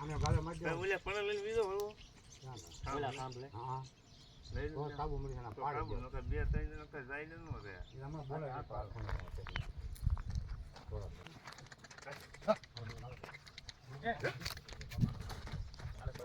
આને ગાલે મારી દે. ઓલે પણ લઈને બીજો હળવો ઓલા સાંભળે હા લઈ તો લે. કાબુ મળી જાય તો પાડી કાબુ દે. નકર બે ત્રણ નકર જાય ને નો રે એ હમણાં બોલે છે પાડે. પછી એટલે રાખેલું છે કે એક જ ગામમાં. હા, હેઠે આંટો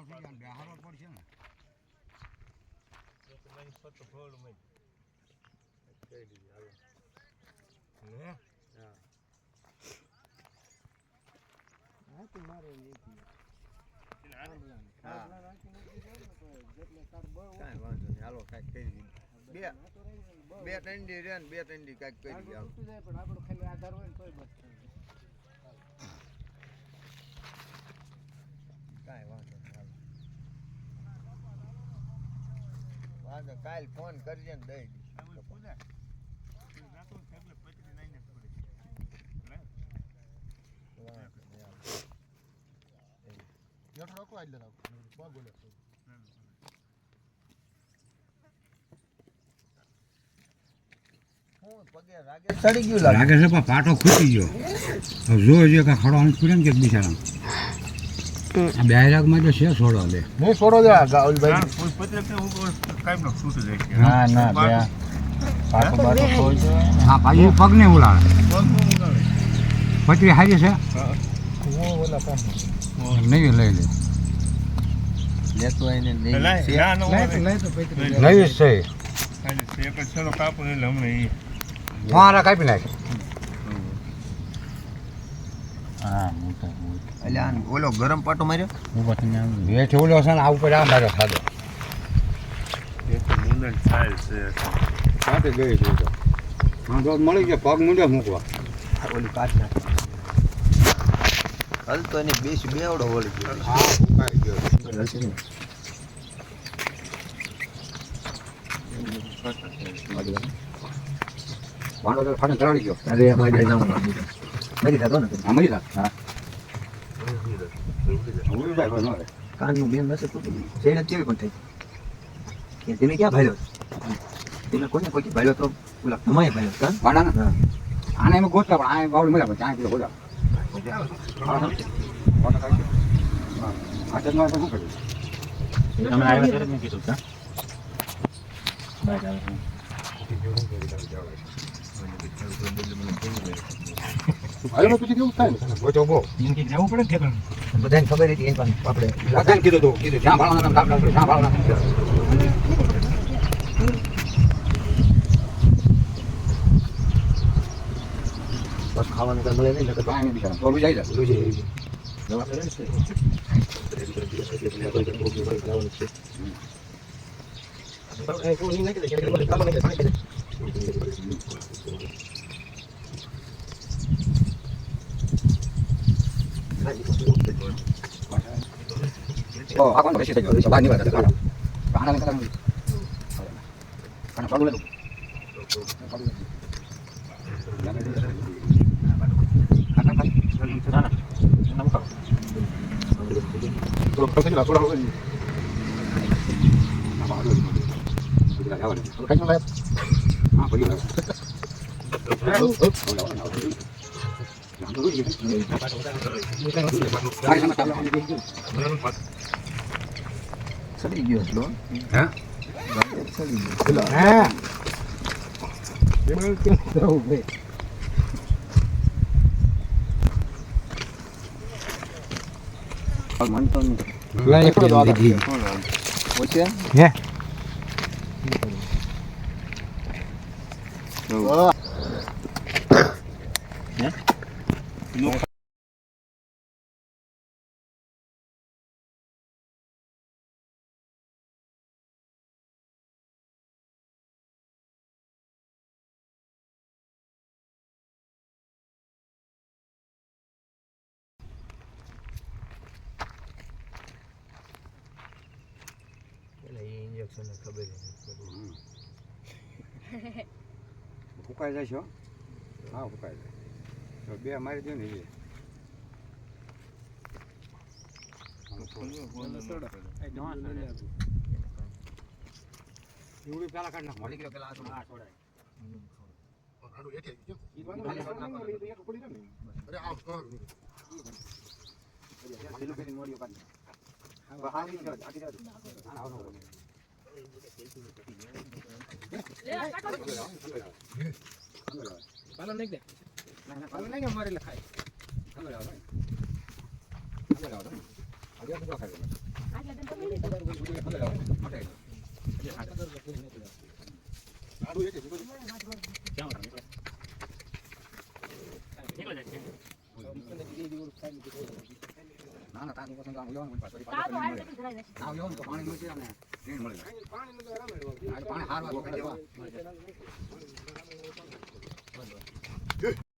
ઊભો થઈ જાય ને પડશે ને. કાંઈ હાલો કાંઈક કરી દઈએ બે બે ત્રણ દી રે ને બે ત્રણ દી કાંઈક કરી દઈએ હાલો. કાંઈ વાંધો નહીં હાલો વાંધો કાલ ફોન કરજે ને દઈ દઈશ. વાંધો પગે રાગે ચડી ગયું લાગે છે પણ પાટો ખૂટી ગયો. હવે જો ખડો ખડવાનું ખૂટે ને કે બિચારા આ તો છે છોડો લે નહીં છોડો દે ગાઉલભાઈ. કોઈ પત્ર કે હું કોઈ નો છૂટી જાય ના ના બે. કોઈ જો હા ભાઈ પગ ને બહુ ઉગાડે. હારી છે? હા. ઓલા કામ નહીં લઈ લે. લેતો આવીને લઈ લાય, છે. ના, નો લઈ તો લઈ તો પૈતરી. છે કાપી નાખ. હા મોટા એટલે આને ઓલો ગરમ પાટો માર્યો? હેઠ ઓલો છે ને આ ઉપર આ માર્યો મુંડન છાલ છે. સાથે ગઈ છે તો? હા તો મળી ગયો પગ મૂંડે મૂકવા. ઓલી કાઢ નાખ. હાલ તો એને બેસ બેવડો વળી ગયો. હા ઉકાઈ ગયો. ફાટે ચડાવી ગયો. અરે અમારે ને હા જાય કોઈ કાનનું બેન નસે તો શેડ કેવી પણ થઈ કે તમે ક્યાં ભાલ્યો તમે કોને કોઈ ભાલ્યો તો ઓલા તમાય ભાલ્યો કાન વાંડા ને આને એમ ગોતતા પણ આ બાવડી મળ્યા ત્યાં પેલો ગોતા કીધું કા પછી કેવું થાય ને? ગોતો બહુ. જવું પડે ને ઠેકાણે. બધાને ખબર હતી એ પણ આપણે બધાને કીધું તો. કીધું જ્યાં ભાળવાના તમે દાખલા કરો, જ્યાં ભાળવાના બસ ખાવાનું કઈ મળે નહીં તો અહીં બિચારા તો જાય જાય. Oh, aku nggak bisa jual. Coba ini berarti kalau bahanan yang kalian karena palu lagi. Kalau ના એમને મુકાવો. Ah, pergi lah. સડી ગયો એટલો હે સડી ગયો હે હે ઇન્જેક્શન ખબર ફૂંકાઈ જાય છો હો. હા ફૂંકાઈ જાય તો બે મારી દો ને એ એવડી પેલા કાઢ નાખો મળી ગયો પેલા આ છોડાય ના ના તારી પાસે ગામ લેવાનું પાછળ આવ લેવાનું તો પાણી મળશે અને ટ્રેન મળી જાય પાણી હારવા